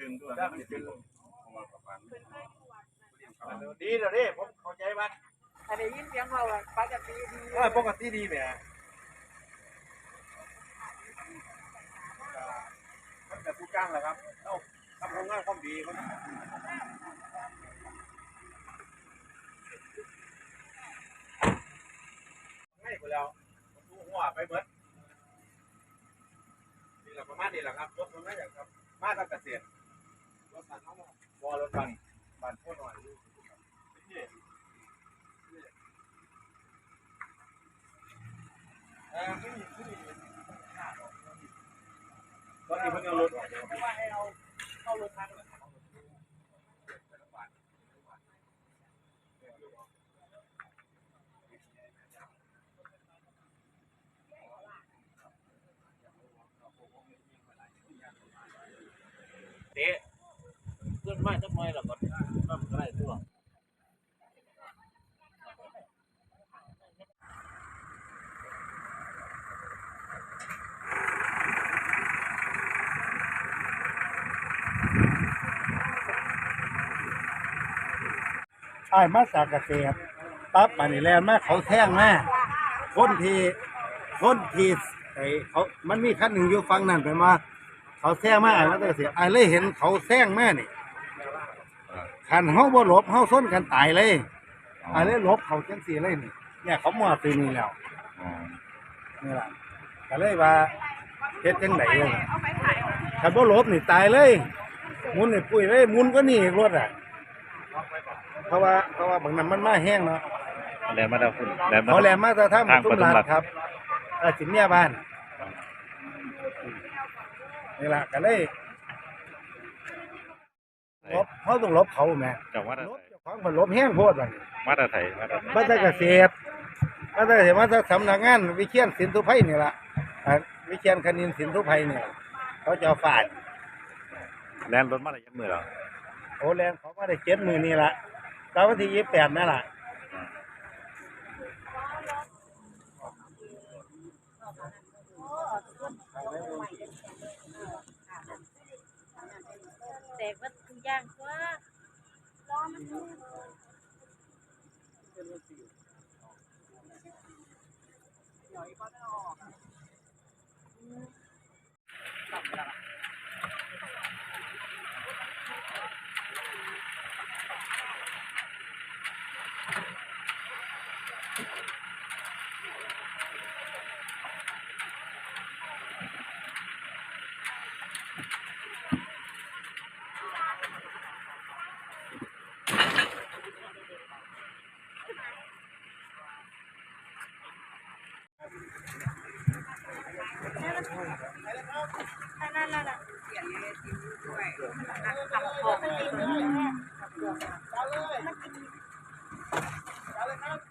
ดึงด้วยมันเป็นของมันประมาณดีแล้วเด้ผมเข้าใจว่าอันนี้ยินเสียงเขาอะปกติดีเออปกติดีแหมมันแต่ผู้จ้างแหละครับเอ้าทำโครงงานความดีมันให้ไปแล้วดูหัวไปเบิดนี่แหละประมาณนี้แหละครับรถมันไม่อย่างครับ มาทางเกษตรรถบันเขา วอรถบันบันพูดหน่อยนี่เออไม่มีไม่มีตอนนี้เพิ่งเอารถออก ไม่ว่าให้เราเข้ารถทัน เตะเพื่อน มาจักหน่อยแล้วก็น้ำก็ได้ตัวอ้มาจากเกษตรปั๊บมานี่แลนมาเขาแท่งมาคนที่คนที่ไอ้เขามันมีคันหนึ่งอยู่ฝั่งนั้นไปมา เขาแท่งมาอ้ายมาจากเกษตรอ้เลยเห็นเขาแท่งมานี่ คันเฮาบ่หลบเฮาส้นกันตายเลยอ้ายเลยหลบเขาจังซี่เลยนี่เนี่ยเขามาตีนี่แล้วนี่ล่ะก็เลยว่าเฮ็ดจังไดเลยเอาไปถ่ายคันบ่หลบนี่ตายเลยหมุนนี่ปุ้ยเลยหมุนก็หนี่รถอะเพราะว่าเพราะว่าบางนั้นมันมาแห้งเนาะแลนมาดาวคุณแลนมาเขาแหลมมาจะทำทางตุ้ปมทุมรัดรัฐครับเออสิเมียบ้านนี่ล่ะก็เลย ลบเขาต้องลบเขาแหม่จากวัดลบเจ้าของมันลบแห้งโพดบัดนี้มาตรไทยมาตรไทยมาจากเกษตรมาจากเกษตรมาจากสำนักงานวิเชียนสินทุไพนี่ล่ะอ่าวิเชียนคณินสินทุไพเนี่ยเขาจะเอาฝาดแลนรถมาอะไรยักมือเหรอโอแรงเขามาได้เจ็ดมือนี่ล่ะตอนวันที่ยี่สิบแปดนั่นล่ะแตกวัตถุย่างว่าล้อมันนั่น นั่นนั่นนั่นเสียงเลยจิ้มด้วยนักขับของมันจิ้มด้วยมันจิ้ม